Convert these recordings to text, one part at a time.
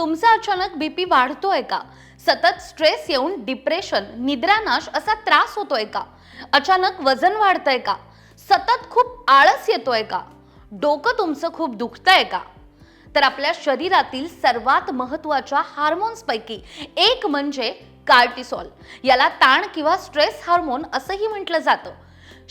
तुमचा अचानक बीपी वाढतोय का? सतत स्ट्रेस येऊन डिप्रेशन निद्रानाश असा त्रास होतोय का? अचानक वजन वाढतंय का? सतत खूप आळस येतोय का? डोकं तुमचं खूप दुखतंय का? तर आपल्या शरीरातील सर्वात महत्त्वाच्या हार्मोन्सपैकी एक म्हणजे कार्टिसॉल याला ताण किंवा स्ट्रेस हार्मोन असंही म्हटलं जातं.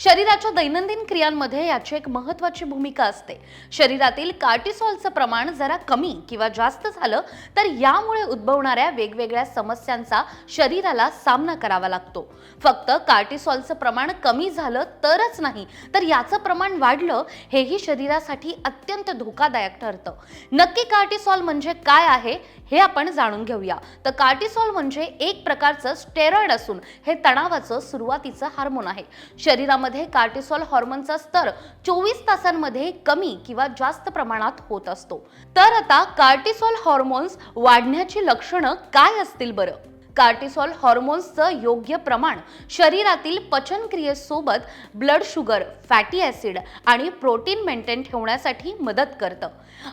शरीराच्या दैनंदिन क्रियांमध्ये याची एक महत्वाची भूमिका असते. शरीरातील कार्टिसॉलचं प्रमाण जरा कमी किंवा जास्त झालं तर यामुळे उद्भवणाऱ्या वेगवेगळ्या समस्यांचा शरीराला सामना करावा लागतो. फक्त कार्टिसॉलचं प्रमाण कमी झालं तरच नाही तर याचं प्रमाण वाढलं हेही शरीरासाठी अत्यंत धोकादायक ठरतं. नक्की कार्टिसॉल म्हणजे काय आहे हे आपण जाणून घेऊया. तर कार्टिसॉल म्हणजे एक प्रकारचं स्टेरॉइड असून हे तणावाचं सुरुवातीचं हार्मोन आहे. शरीरामध्ये कार्टिसॉल हॉर्मोनचा स्तर चोवीस तासांमध्ये कमी किंवा जास्त प्रमाणात होत असतो. तर आता कार्टिसॉल हॉर्मोन्स वाढण्याची लक्षणं काय असतील बरं? कार्टिसॉल हॉर्मोन्सचं योग्य प्रमाण शरीरातील पचनक्रियेसोबत ब्लड शुगर फॅटी ॲसिड आणि प्रोटीन मेंटेन ठेवण्यासाठी मदत करतं.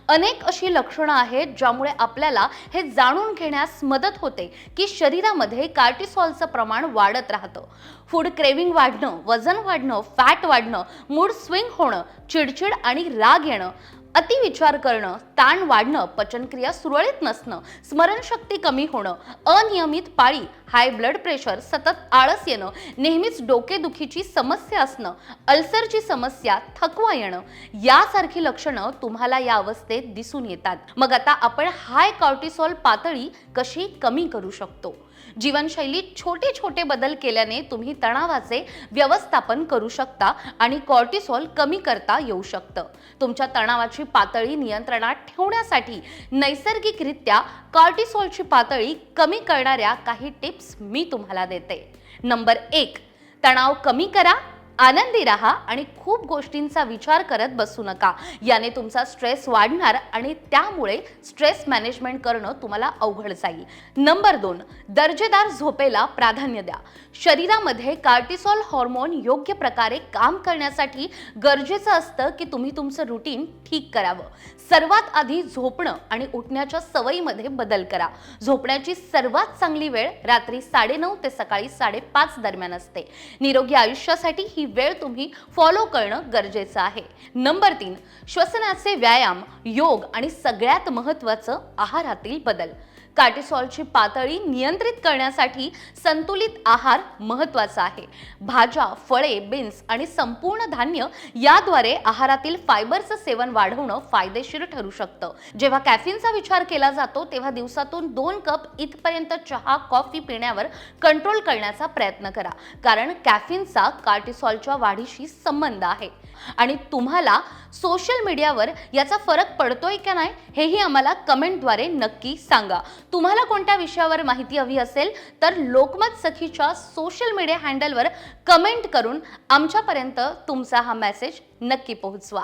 अनेक अशी लक्षणं आहेत ज्यामुळे आपल्याला हे जाणून घेण्यास मदत होते की शरीरामध्ये कार्टिसॉलचं प्रमाण वाढत राहतं. फूड क्रेविंग वाढणं वजन वाढणं फॅट वाढणं मूड स्विंग होणं चिडचिड आणि राग येणं अतिविचार करणं ताण वाढणं पचनक्रिया सुरळीत नसणं स्मरणशक्ती कमी होणं अनियमित पाळी हाय ब्लड प्रेशर सतत आळस येणं नेहमीच डोकेदुखीची समस्या असणं अल्सरची समस्या थकवा येणं यासारखी लक्षणं तुम्हाला या अवस्थेत दिसून येतात. मग आता आपण हाय कॉर्टिसॉल पातळी कशी कमी करू शकतो? जीवनशैलीत छोटे छोटे बदल केल्याने तुम्ही तणावाचे व्यवस्थापन करू शकता आणि कॉर्टिसॉल कमी करता येऊ शकतं. तुमच्या तणावाची पातळी नियंत्रणात ठेवण्यासाठी नैसर्गिकरित्या कॉर्टिसॉलची पातळी कमी करणाऱ्या काही टिप्स मी तुम्हाला देते. नंबर एक तणाव कमी करा आनंदी राहा आणि खूप गोष्टींचा विचार करत बसू नका. याने तुमचा स्ट्रेस वाढणार आणि त्यामुळे स्ट्रेस मॅनेजमेंट करणं तुम्हाला अवघड जाईल. नंबर दोन दर्जेदार झोपेला प्राधान्य द्या. शरीरामध्ये कार्टिसॉल हॉर्मोन योग्य प्रकारे काम करण्यासाठी गरजेचं असतं की तुम्ही तुमचं रुटीन ठीक करावं. सर्वात आधी झोपणं आणि उठण्याच्या सवयीमध्ये बदल करा. झोपण्याची सर्वात चांगली वेळ रात्री साडेनऊ ते सकाळी साडेपाच दरम्यान असते. निरोगी आयुष्यासाठी ही वेळ तुम्ही फॉलो करणं गरजेचं आहे. नंबर तीन श्वसनाचे व्यायाम योग आणि सगळ्यात महत्त्वाचं आहारातील बदल. कार्टिसॉलची पातळी नियंत्रित करण्यासाठी संतुलित आहार महत्त्वाचा आहे. भाज्या फळे बीन्स आणि संपूर्ण धान्य याद्वारे आहारातील फायबरचं सेवन वाढवणं फायदेशीर ठरू शकतं. जेव्हा कॅफिनचा विचार केला जातो तेव्हा दिवसातून दोन कप इथपर्यंत चहा कॉफी पिण्यावर कंट्रोल करण्याचा प्रयत्न करा. कारण कॅफिनचा कार्टिसॉल कार्टिसॉलच्या वाढीशी संबंध आहे. आणि तुम्हाला सोशल मीडियावर याचा फरक पडतोय का नाही हेही आम्हाला कमेंटद्वारे नक्की सांगा. तुम्हाला कोणत्या विषयावर माहिती हवी असेल तर लोकमत सखीच्या सोशल मीडिया हँडलवर कमेंट करून आमच्यापर्यंत तुमचा हा मेसेज नक्की पोहोचवा.